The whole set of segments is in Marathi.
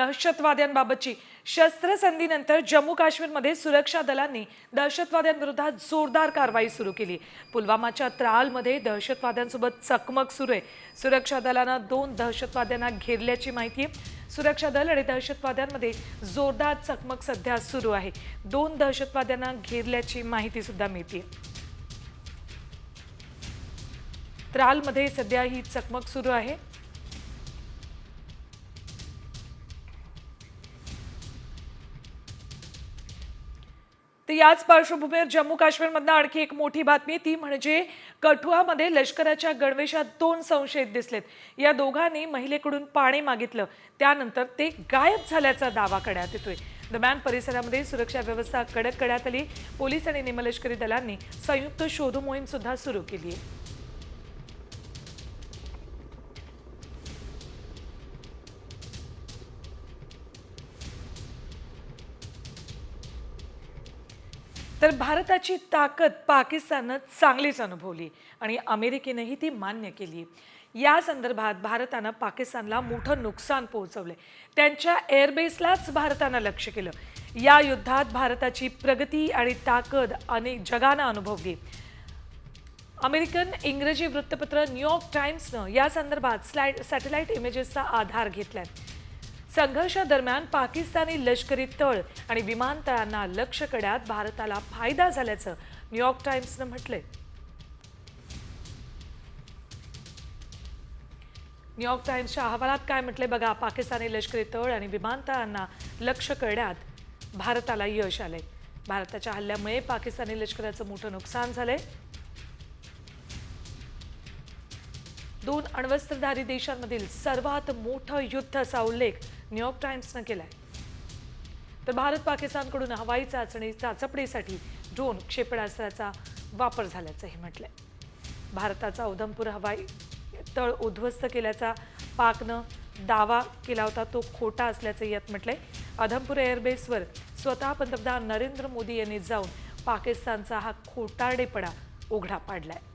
दहशतवाद्यांबाबतची शस्त्रसंधीनंतर जम्मू काश्मीरमध्ये सुरक्षा दलांनी दहशतवाद्यांविरोधात जोरदार कारवाई सुरू केली. पुलवामाच्या त्रालमध्ये दहशतवाद्यांसोबत चकमक सुरू आहे. सुरक्षा दलानं दोन दहशतवाद्यांना घेरल्याची माहिती आहे. सुरक्षा दल आणि दहशतवाद्यांमध्ये जोरदार चकमक सध्या सुरू आहे. दोन दहशतवाद्यांना घेरल्याची माहिती सुद्धा मिळते त्रालमध्ये सध्या ही चकमक सुरू आहे. तर याच पार्श्वभूमीवर जम्मू काश्मीरमधनं आणखी एक मोठी बातमी ती म्हणजे कठुआमध्ये लष्कराच्या गणवेशात दोन संशयित दिसलेत. या दोघांनी महिलेकडून पाणी मागितलं. त्यानंतर ते गायब झाल्याचा दावा करण्यात येतोय. दरम्यान परिसरामध्ये सुरक्षा व्यवस्था कडक करण्यात आली. पोलीस आणि निमलष्करी दलांनी संयुक्त शोध मोहीम सुद्धा सुरू केली आहे. तर भारताची ताकद पाकिस्ताननं चांगलीच अनुभवली आणि अमेरिकेनंही ती मान्य केली. या संदर्भात भारतानं पाकिस्तानला मोठं नुकसान पोहोचवलंय. त्यांच्या एअरबेसलाच भारतानं लक्ष केलं. या युद्धात भारताची प्रगती आणि ताकद अनेक जगानं अनुभवली. अमेरिकन इंग्रजी वृत्तपत्र न्यूयॉर्क टाइम्सनं या संदर्भात स्लाइड सॅटेलाइट इमेजेसचा आधार घेतलाय. संघर्षादरम्यान पाकिस्तानी लष्करी तळ आणि विमानतळांना लक्ष करण्यात भारताला फायदा झाल्याचं न्यूयॉर्क टाइम्सनं म्हटलंय. न्यूयॉर्क टाइम्सच्या अहवालात काय म्हटलंय बघा पाकिस्तानी लष्करी तळ आणि विमानतळांना लक्ष करण्यात भारताला यश आलंय. भारताच्या हल्ल्यामुळे पाकिस्तानी लष्कराचं मोठं नुकसान झालंय. दोन अण्वस्त्रधारी देशांमधील सर्वात मोठं युद्ध असा उल्लेख न्यूयॉर्क टाइम्सनं केलाय. तर भारत पाकिस्तानकडून हवाई चाचणी चाचपणीसाठी ड्रोन क्षेपणास्त्राचा वापर झाल्याचंही म्हटलंय. भारताचा उधमपूर हवाई तळ उद्ध्वस्त केल्याचा पाकनं दावा केला होता तो खोटा असल्याचं यात म्हटलंय. अधमपूर एअरबेसवर स्वतः पंतप्रधान नरेंद्र मोदी यांनी जाऊन पाकिस्तानचा हा खोटारडेपणा उघडा पाडलाय.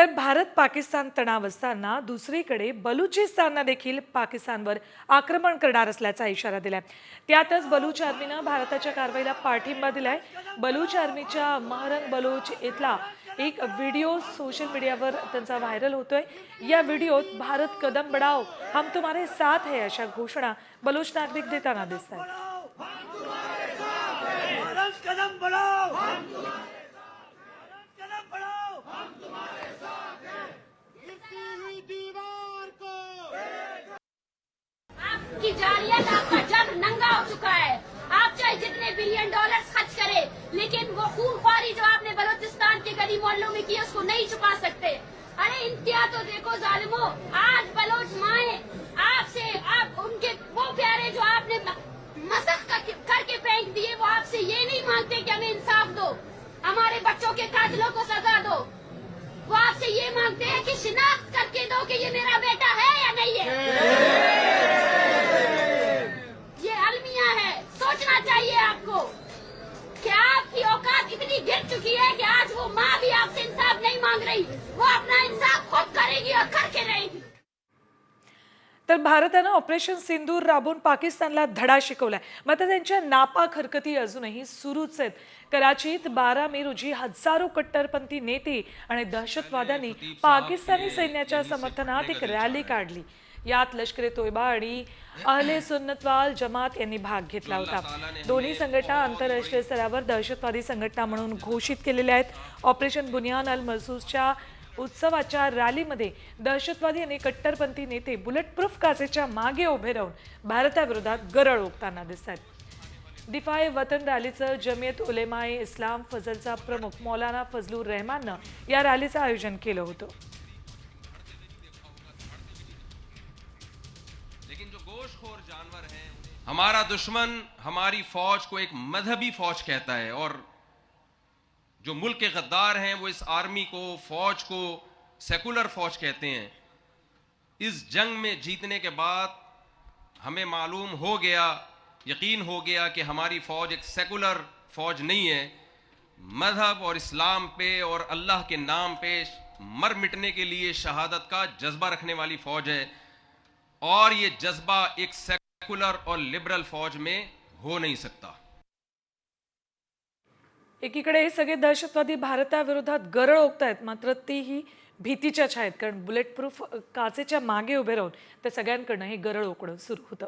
तर भारत पाकिस्तान तणाव असताना दुसरीकडे बलुचिस्ताननं देखील पाकिस्तानवर आक्रमण करणार असल्याचा इशारा दिलाय. त्यातच बलूच आर्मीनं भारताच्या कारवाईला पाठिंबा दिलाय. बलूच आर्मीच्या महरंग बलूच इथला एक व्हिडिओ सोशल मीडियावर त्यांचा व्हायरल होतोय. या व्हिडिओत भारत कदम बढाओ हम तुम्हारे साथ है अशा घोषणा बलूच नागरिक देताना दिसत आहेत आपका जग नंगा हो चुका है। आप चाहे जितने बिलियन डॉलर्स खर्च करें, लेकिन वो खून खूनख्वारी जो आपने बलोचिस्तान के गली मोहल्लों में की उसको नहीं छुपा सकते। अरे इंतहा तो देखो, जालिमो, आज बलोच माए, आपसे, आप, उनके, वो प्यारे जो आपने मसख करके फेंक दिए, वो आपसे ये नहीं मांगते कि हमें इंसाफ दो, हमारे बच्चों के कातिलों को सजा दो। वो आपसे ये मांगते हैं कि शिनाख्त करके दो कि ये मेरा बेटा है या नहीं है। इतनी गिर चुकी है कि आज वो माँ भी आपसे इंसाफ नहीं मांग रही। वो अपना इंसाफ खुद करेगी और करके रहेगी। तर भारतानं ऑपरेशन सिंदूर राबवून पाकिस्तानला धडा शिकवलाय. मात्र त्यांच्या नापाक हरकती अजूनही सुरूच आहेत. कराचीत बारा मे रोजी हजारो कट्टरपंथी नेते आणि दहशतवाद्यांनी पाकिस्तानी सैन्याच्या समर्थनात एक रॅली काढली. यात लष्कर ए तोयबा आणि अहले सुन्नतवाल जमात यांनी भाग घेतला होता. दोन्ही संघटना आंतरराष्ट्रीय स्तरावर दहशतवादी संघटना म्हणून घोषित केलेल्या आहेत. ऑपरेशन बुनियान अल मसूसच्या उत्सवाच्या रॅलीमध्ये दहशतवादी आणि कट्टरपंथी नेते बुलेट प्रूफ काचेच्या मागे उभे राहून भारताविरोधात गरळ ओकताना दिसतात दिफाय वतन रॅलीचं जमियत उलेमाए इस्लाम फजलचा प्रमुख मौलाना फजलूर रहमाननं या रॅलीचं आयोजन केलं होतं. हमारा दुश्मन हमारी फौज को एक मजहबी फौज कहता है और जो मुल्क के गद्दार हैं, वो इस आर्मी को, फौज को सेकुलर फौज कहते हैं। इस जंग में जीतने के बाद हमें मालूम हो गया, यकीन हो गया कि हमारी फौज एक सेकुलर फौज नहीं है। मज़हब और इस्लाम पे और अल्लाह के नाम पे मर मिटने के लिए शहादत का जज्बा रखने वाली फौज है। और ये जज्बा एक सेकुलर और लिबरल फौज में हो नाही सकता। एकीकडे हे सगळे दहशतवादी भारताविरोधात गरळ ओकतायत मात्र तीही भीतीच्या छायेत कारण बुलेट प्रूफ काचेच्या मागे उभे राहून त्या सगळ्यांकडनं हे गरळ ओकडं सुरू होतं.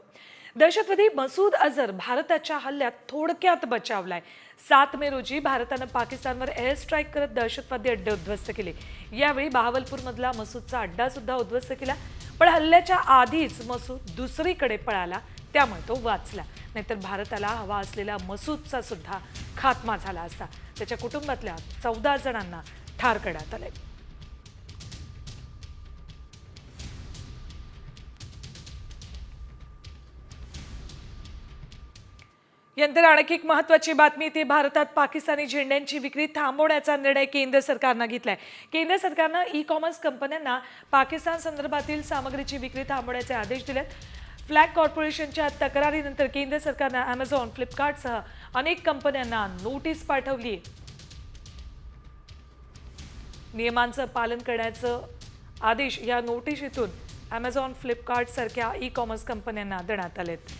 दहशतवादी मसूद अझर भारताच्या हल्ल्यात थोडक्यात बचावलाय. सात मे रोजी भारतानं पाकिस्तानवर एअर स्ट्राईक करत दहशतवादी अड्डे उद्ध्वस्त केले. यावेळी बहावलपूरमधला मसूदचा अड्डा सुद्धा उद्ध्वस्त केला. पण हल्ल्याच्या आधीच मसूद दुसरीकडे पळाला. त्यामुळे तो वाचला. नाहीतर भारताला हवा असलेला मसूदचा सुद्धा खात्मा झाला असता. त्याच्या कुटुंबातल्या चौदा जणांना ठार करण्यात आले यानंतर आणखी एक महत्वाची बातमी ती भारतात पाकिस्तानी झेंड्यांची विक्री थांबवण्याचा निर्णय केंद्र सरकारनं घेतलाय. केंद्र सरकारनं ई कॉमर्स कंपन्यांना पाकिस्तान संदर्भातील सामग्रीची विक्री थांबवण्याचे आदेश दिलेत. फ्लॅग कॉर्पोरेशनच्या तक्रारीनंतर केंद्र सरकारनं अमेझॉन फ्लिपकार्टसह अनेक कंपन्यांना नोटीस पाठवली. नियमांचं पालन करण्याचं आदेश या नोटिशीतून अमेझॉन फ्लिपकार्ट सारख्या ई कॉमर्स कंपन्यांना देण्यात आलेत.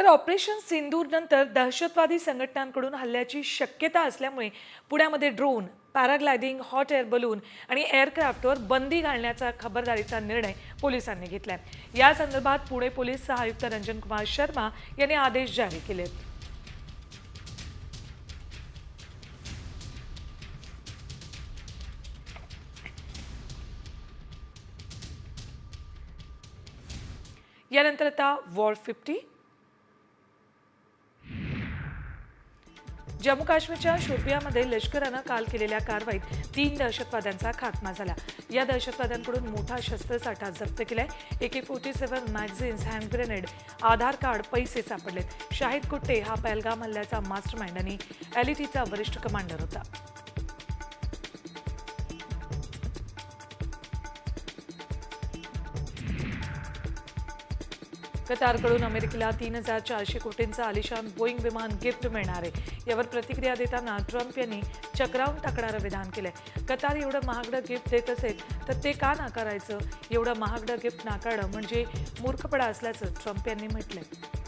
तर ऑपरेशन सिंदूरनंतर दहशतवादी संघटनांकडून हल्ल्याची शक्यता असल्यामुळे पुण्यामध्ये drone paragliding hot air balloon आणि एअरक्राफ्टवर बंदी घालण्याचा खबरदारीचा निर्णय पोलिसांनी घेतलाय. या संदर्भात पुणे पोलीस सहायुक्त रंजन कुमार शर्मा यांनी आदेश जारी केले. यानंतर आता वॉर फिफ्टी. जम्मू काश्मीरच्या शोपियामध्ये लष्करानं काल केलेल्या कारवाईत तीन दहशतवाद्यांचा खात्मा झाला. या दहशतवाद्यांकडून मोठा शस्त्रसाठा जप्त केलाय. AK forty seven magazines hand grenade Aadhaar card पैसे सापडलेत. शाहिद कुट्टे हा पहलगाम हल्ल्याचा मास्टरमाइंड आणि एलईटीचा वरिष्ठ कमांडर होता. कतारकडून अमेरिकेला तीन हजार चारशे कोटींचं आलिशान बोईंग विमान गिफ्ट मिळणार आहे. यावर प्रतिक्रिया देताना ट्रम्प यांनी चक्रावून टाकणारं विधान केलंय. कतार एवढं महागडं गिफ्ट देत असेल तर ते का नाकारायचं? एवढं महागडं गिफ्ट नाकारणं म्हणजे मूर्खपणा असल्याचं ट्रम्प यांनी म्हटलंय.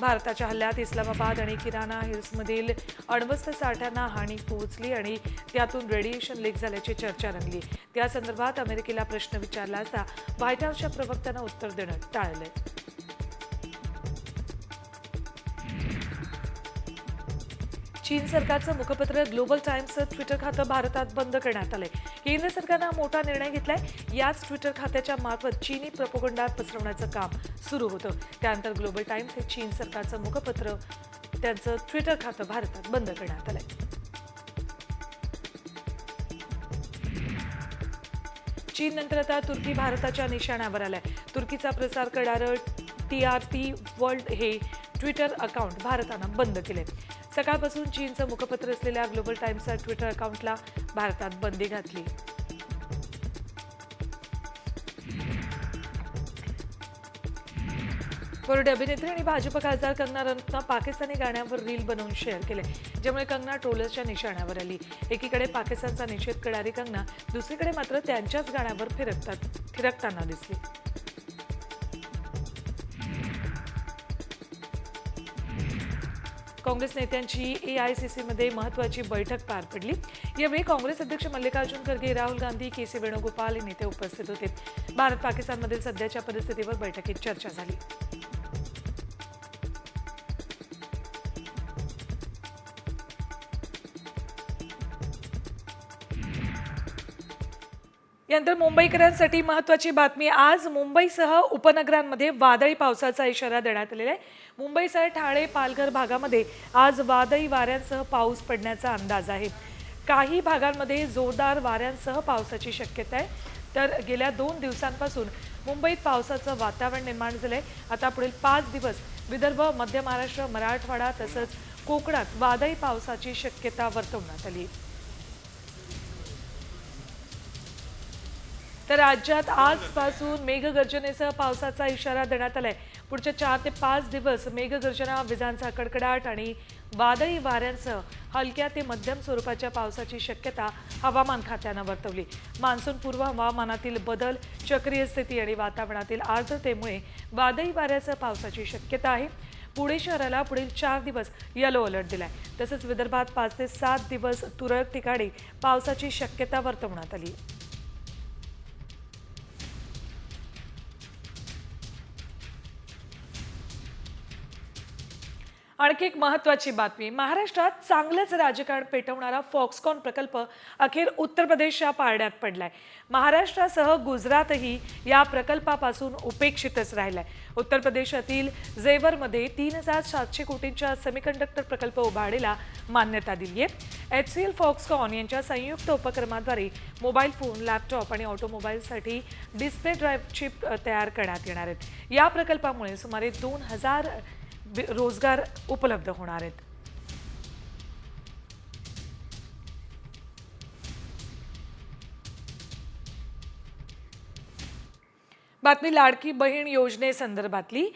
भारताच्या हल्ल्यात इस्लामाबाद आणि किराणा हिल्समधील अण्वस्त्र साठ्यांना हानी पोहोचली आणि त्यातून रेडिएशन लीक झाल्याची चर्चा रंगली. त्या संदर्भात अमेरिकेला प्रश्न विचारला असता व्हाईट हाऊसच्या प्रवक्त्यानं उत्तर देणं टाळलंय. चीन सरकारचं मुखपत्र ग्लोबल टाइम्सचं ट्विटर खातं भारतात बंद करण्यात आलंय. केंद्र सरकारनं मोठा निर्णय घेतलाय. याच ट्विटर खात्याच्या मार्फत चीनी प्रपोगंडा पसरवण्याचं काम सुरू होतं. त्यानंतर ग्लोबल टाइम्स हे चीन सरकारचं मुखपत्र त्यांचं ट्विटर खातं भारतात बंद करण्यात आलंय. चीन नंतर आता तुर्की भारताच्या निशाण्यावर आलाय. तुर्कीचा प्रसार करणारं टी आर टी वर्ल्ड हे ट्विटर अकाउंट भारतानं बंद केले सकाळपासून चीनचं मुखपत्र असलेल्या ग्लोबल टाइम्सच्या ट्विटर अकाउंटला भारतात बंदी घातली. कोरडे अभिनेत्री आणि भाजप खासदार कंगना रनौतनं पाकिस्तानी गाण्यावर रील बनवून शेअर केले ज्यामुळे कंगना ट्रोलर्सच्या निशाण्यावर आली. एकीकडे पाकिस्तानचा निषेध करणारी कंगना दुसरीकडे मात्र त्यांच्याच गाण्यावर फिरकतात फिरकताना दिसली. काँग्रेस नेत्यांची ए आय सी सीमध्ये महत्वाची बैठक पार पडली. यावेळी काँग्रेस अध्यक्ष मल्लिकार्जुन खरगे राहुल गांधी के सी वेणुगोपाल हे नेते उपस्थित होते. भारत पाकिस्तानमधील सध्याच्या परिस्थितीवर बैठकीत चर्चा झाली. यानंतर मुंबईकरांसाठी महत्वाची बातमी आज मुंबईसह उपनगरांमध्ये वादळी पावसाचा इशारा देण्यात आलेला आहे. मुंबईसह ठाणे पालघर भागामध्ये आज वादळी वाऱ्यांसह पाऊस पडण्याचा अंदाज आहे. काही भागांमध्ये जोरदार वाऱ्यांसह पावसाची शक्यता आहे. तर गेल्या दोन दिवसांपासून मुंबईत पावसाचं वातावरण निर्माण झालंय. आता पुढील पाच दिवस विदर्भ मध्य महाराष्ट्र मराठवाडा तसंच कोकणात वादळी पावसाची शक्यता वर्तवण्यात आली आहे. तर राज्यात आजपासून मेघगर्जनेसह पावसाचा इशारा देण्यात आलाय. पुढच्या चार ते पाच दिवस मेघगर्जना विजांचा कडकडाट आणि वादळी वाऱ्यांसह हलक्या ते मध्यम स्वरूपाच्या पावसाची शक्यता हवामान खात्यानं वर्तवली. मान्सूनपूर्व हवामानातील बदल चक्रीय स्थिती आणि वातावरणातील आर्द्रतेमुळे वादळी वाऱ्यासह पावसाची शक्यता आहे. पुणे शहराला पुढील चार दिवस येलो अलर्ट दिलाय. तसंच विदर्भात पाच ते सात दिवस तुरळक ठिकाणी पावसाची शक्यता वर्तवण्यात आली. आणखी एक महत्त्वाची बातमी. महाराष्ट्रात चांगलंच राजकारण पेटवणारा फॉक्सकॉन प्रकल्प अखेर उत्तर प्रदेशच्या पारड्यात पडलाय. महाराष्ट्रासह गुजरातही या प्रकल्पापासून उपेक्षितच राहिलाय. उत्तर प्रदेशातील जेवरमध्ये तीन हजार सातशे कोटींच्या सेमीकंडक्टर प्रकल्प उभारणीला मान्यता दिली आहे एच सी एल फॉक्सकॉन यांच्या संयुक्त उपक्रमाद्वारे मोबाईल फोन लॅपटॉप आणि ऑटोमोबाईलसाठी डिस्प्ले ड्राईव्ह चिप तयार करण्यात येणार आहेत. या प्रकल्पामुळे सुमारे दोन हजार रोजगार उपलब्ध होणार आहेत. बातमी लाडकी बहीण योजनेसंदर्भातली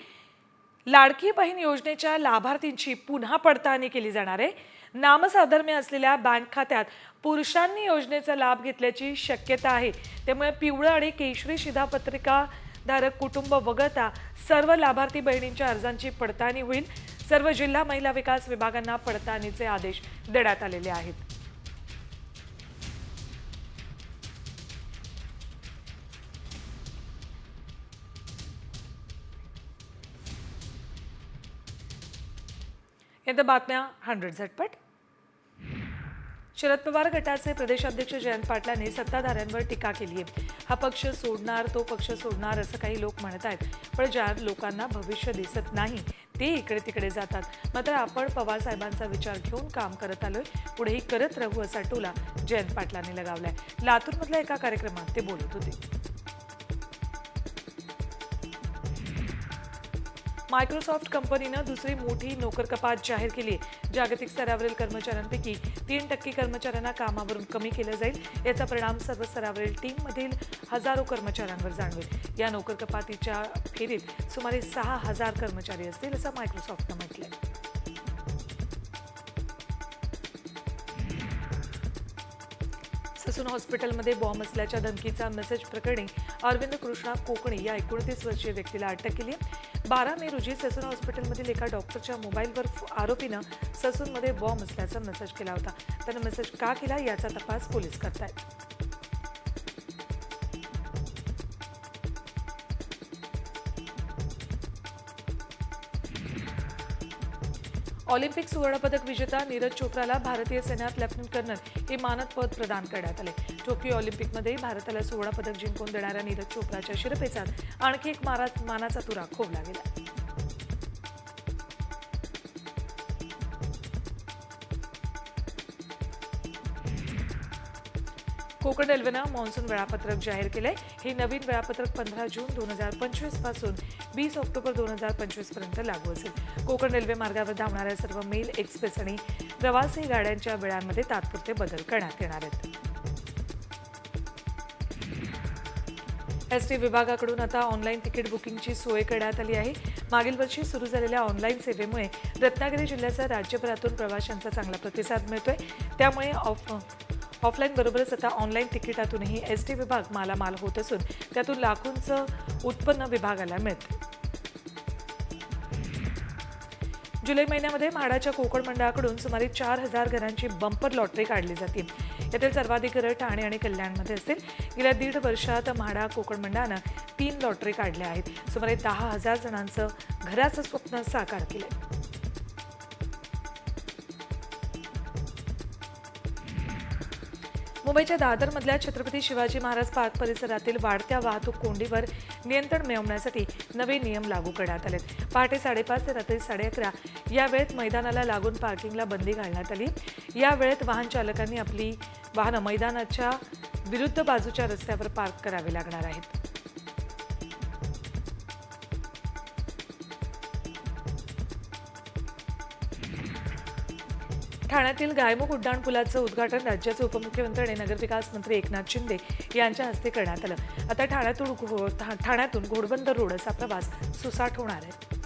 लाडकी बहीण योजनेच्या लाभार्थींची पुन्हा पडताळणी केली जाणार आहे. नामसाधर्म्य असलेल्या बँक खात्यात पुरुषांनी योजनेचा लाभ घेतल्याची शक्यता आहे. त्यामुळे पिवळं आणि केशरी शिधापत्रिका धारक कुटुंब वगळता सर्व लाभार्थी बहिणींच्या अर्जांची पडताळणी होईल. सर्व जिल्हा महिला विकास विभागांना पडताळणीचे आदेश देण्यात आलेले आहेत. यांच्या बातम्या हंड्रेड झटपट. शरद पवार गटाचे प्रदेशाध्यक्ष जयंत पाटलांनी सत्ताधाऱ्यांवर टीका केली आहे. हा पक्ष सोडणार तो पक्ष सोडणार असं काही लोक म्हणत आहेत. पण ज्या लोकांना भविष्य दिसत नाही ते इकडे तिकडे जातात. मात्र आपण पवार साहेबांचा विचार घेऊन काम करत आलोय. पुढेही करत राहू असा टोला जयंत पाटलांनी लगावलाय. लातूरमधल्या एका कार्यक्रमात ते बोलत होते. मायक्रोसॉफ्ट कंपनीनं दुसरी मोठी नोकर कपात जाहीर केली आहे. जागतिक स्तरावरील कर्मचाऱ्यांपैकी तीन टक्के कर्मचाऱ्यांना कामावरून कमी केलं जाईल. याचा परिणाम सर्व स्तरावरील टीममधील हजारो कर्मचाऱ्यांवर जाणवेल. या नोकर कपातीच्या फेरीत सुमारे सहा हजार कर्मचारी असतील असं मायक्रोसॉफ्टनं म्हटलंय. ससून हॉस्पिटलमध्ये बॉम्ब असल्याच्या धमकीचा मेसेज प्रकरणी अरविंद कृष्णा कोकणी या एकोणतीस वर्षीय व्यक्तीला अटक केली आहे. बारा मे रोजी ससून हॉस्पिटलमधील एका डॉक्टरच्या मोबाईलवर आरोपीनं ससूनमध्ये बॉम्ब असल्याचा मेसेज केला होता. त्यानं मेसेज का केला याचा तपास पोलीस करतायत. ऑलिम्पिक सुवर्णपदक विजेता नीरज चोप्राला भारतीय सैन्यात लेफ्टनंट कर्नल हे मानद पद प्रदान करण्यात आले. टोकियो ऑलिम्पिकमध्ये भारताला सुवर्णपदक जिंकून देणाऱ्या नीरज चोप्राच्या शिरपेचात आणखी एक मारा मानाचा तुरा खोवला गेला. कोकण रेल्वेनं मान्सून वेळापत्रक जाहीर केलंय. हे नवीन वेळापत्रक पंधरा जून दोन हजार पंचवीसपासून वीस ऑक्टोबर दोन हजार पंचवीसपर्यंत लागू असेल. कोकण रेल्वे मार्गावर धावणाऱ्या सर्व मेल एक्सप्रेस आणि प्रवासी गाड्यांच्या वेळांमध्ये तात्पुरते बदल करण्यात येणार आहेत. एस टी विभागाकडून आता ऑनलाईन तिकीट बुकिंगची सोय करण्यात आली आहे. मागील वर्षी सुरू झालेल्या ऑनलाईन सेवेमुळे रत्नागिरी जिल्ह्याचा राज्यभरातून प्रवाशांचा चांगला प्रतिसाद मिळतोय. त्यामुळे ऑफ ऑफलाईन बरोबरच आता ऑनलाईन तिकिटातूनही एस टी विभाग मालामाल होत असून त्यातून लाखोंचं उत्पन्न विभागाला मिळतं. जुलै महिन्यामध्ये म्हाडाच्या कोकण मंडळाकडून सुमारे चार हजार घरांची बंपर लॉटरी काढली जाते. यातील सर्वाधिक घरं ठाणे आणि कल्याणमध्ये असतील. गेल्या दीड वर्षात म्हाडा कोकण मंडळानं तीन लॉटरी काढल्या आहेत. सुमारे दहा हजार जणांचं घराचं स्वप्न साकार आहे मुंबईच्या दादरमधल्या छत्रपती शिवाजी महाराज पार्क परिसरातील वाढत्या वाहतूक कोंडीवर नियंत्रण मिळवण्यासाठी नवे नियम लागू करण्यात आले पहाटे साडेपाच ते रात्री साडे अकरा या वेळेत मैदानाला लागून पार्किंगला बंदी घालण्यात आली. या वेळेत वाहन चालकांनी आपली वाहनं मैदानाच्या विरुद्ध बाजूच्या रस्त्यावर पार्क करावी लागणार आहेत. ठाण्यातील गायमुख उड्डाण पुलाचं उद्घाटन राज्याचे उपमुख्यमंत्री आणि नगरविकास मंत्री एकनाथ शिंदे यांच्या हस्ते करण्यात आलं. आता ठाण्यातून ठाण्यातून घोडबंदर रोड असा प्रवास सुसाट होणार आहे.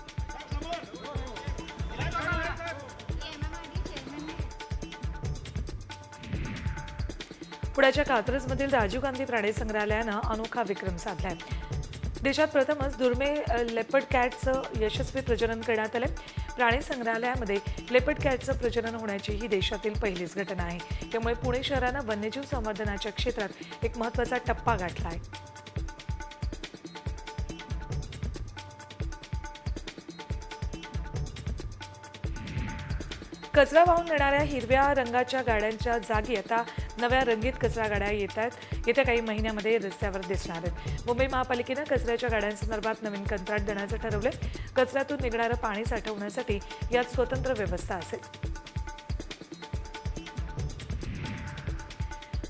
पुण्याच्या कात्रजमधील राजीव गांधी प्राणी संग्रहालयानं अनोखा विक्रम साधलाय. देशात प्रथमच दुर्मिळ लेपर्ड कॅटचं यशस्वी प्रजनन करण्यात आलं प्राणी संग्रहालयामध्ये लेपट कॅटचं प्रजनन होण्याची ही देशातील पहिलीच घटना आहे. त्यामुळे पुणे शहरानं वन्यजीव संवर्धनाच्या क्षेत्रात एक महत्त्वाचा टप्पा गाठला आहे. कचरा वाहून नेणाऱ्या हिरव्या रंगाच्या गाड्यांच्या जागी आता नव्या रंगीत कचरा गाड्या येत आहेत. येत्या काही महिन्यामध्ये रस्त्यावर दिसणार आहेत. मुंबई महापालिकेनं कचऱ्याच्या गाड्यांसंदर्भात नवीन कंत्राट देण्याचं ठरवलं कचऱ्यातून निघणारं पाणी साठवण्यासाठी यात स्वतंत्र व्यवस्था असेल.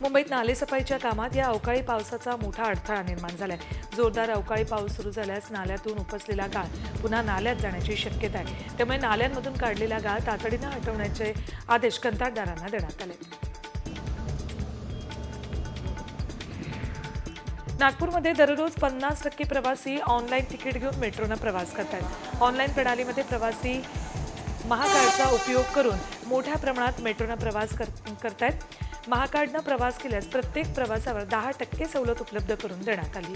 मुंबईत नालेसफाईच्या कामात या अवकाळी पावसाचा मोठा अडथळा निर्माण झालाय. जोरदार अवकाळी पाऊस सुरू झाल्यास नाल्यातून उपसलेला गाळ पुन्हा नाल्यात जाण्याची शक्यता आहे. त्यामुळे नाल्यांमधून काढलेला गाळ तातडीनं हटवण्याचे आदेश कंत्राटदारांना देण्यात आले. नागपूरमध्ये दररोज पन्नास टक्के प्रवासी ऑनलाईन तिकीट घेऊन मेट्रोनं प्रवास करतात ऑनलाईन प्रणालीमध्ये प्रवासी महाकार्डचा उपयोग करून मोठ्या प्रमाणात मेट्रोनं प्रवास कर करतायत. महाकार्डनं प्रवास केल्यास प्रत्येक प्रवासावर दहा टक्के सवलत उपलब्ध करून देण्यात आली.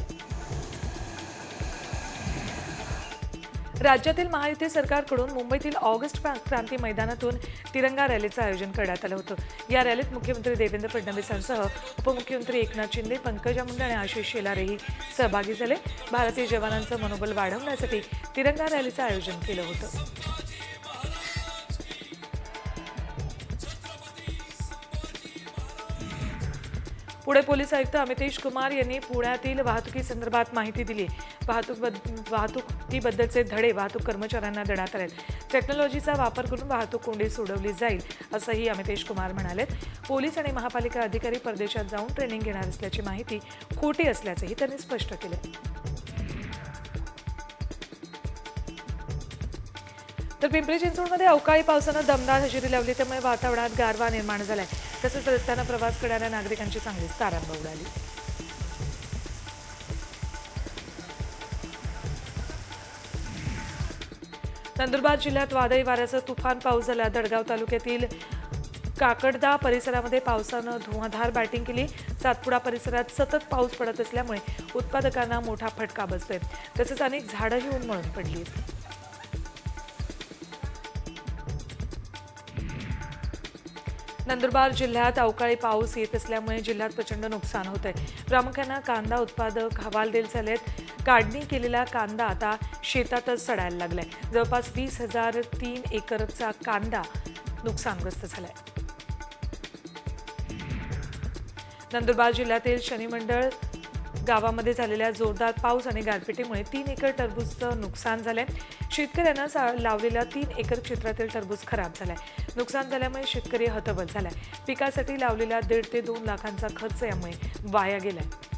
राज्यातील महायुती सरकारकडून मुंबईतील ऑगस्ट क्रांती मैदानातून तिरंगा रॅलीचं आयोजन करण्यात आलं होतं. या रॅलीत मुख्यमंत्री देवेंद्र फडणवीसांसह उपमुख्यमंत्री एकनाथ शिंदे पंकजा मुंडे आणि आशिष शेलारेही सहभागी झाले. भारतीय जवानांचं मनोबल वाढवण्यासाठी तिरंगा रॅलीचं आयोजन केलं होतं. पुणे पोलीस आयुक्त अमितेश कुमार यांनी पुण्यातील वाहतुकीसंदर्भात माहिती दिली वाहतूक बद- वाहतुकीबद्दलचे धडे वाहतूक कर्मचाऱ्यांना देण्यात आले टेक्नॉलॉजीचा वापर करून वाहतूक कोंडी सोडवली जाईल असंही अमितेश कुमार म्हणाले. पोलीस आणि महापालिका अधिकारी परदेशात जाऊन ट्रेनिंग घेणार असल्याची माहिती खोटी असल्याचंही त्यांनी स्पष्ट केलं. तर पिंपरी चिंचवडमध्ये अवकाळी पावसानं दमदार हजेरी लावली त्यामुळे वातावरणात गारवा निर्माण झालाय. तसंच रस्त्यानं प्रवास करणाऱ्या नागरिकांची चांगलीच तारांब उडाली. नंदुरबार जिल्ह्यात वादळी वाऱ्याचं तुफान पाऊस झाला दडगाव तालुक्यातील काकडदा परिसरामध्ये पावसानं धुवाधार बॅटिंग केली. सातपुडा परिसरात सतत पाऊस पडत असल्यामुळे उत्पादकांना मोठा फटका बसतोय. तसंच अनेक झाडंही उन्मळून पडली. नंदुरबार जिल्ह्यात अवकाळी पाऊस येत असल्यामुळे जिल्ह्यात प्रचंड नुकसान होत आहे. प्रामुख्यानं कांदा उत्पादक हवालदिल झालेत. काढणी केलेला कांदा आता शेतातच सडायला लागलाय. जवळपास वीस हजार तीन एकरचा कांदा नुकसानग्रस्त झालाय. नंदुरबार जिल्ह्यातील शनिमंडळ गावामध्ये झालेल्या जोरदार पाऊस आणि गारपिटीमुळे तीन एकर टरबूजचं नुकसान झालंय. शेतकऱ्यांना सा- लावलेल्या तीन एकर क्षेत्रातील टरबूज खराब झालाय. नुकसान झाल्यामुळे शेतकरी हतबल झालाय. पिकासाठी लावलेला दीड ते दोन लाखांचा खर्च यामुळे वाया गेलाय.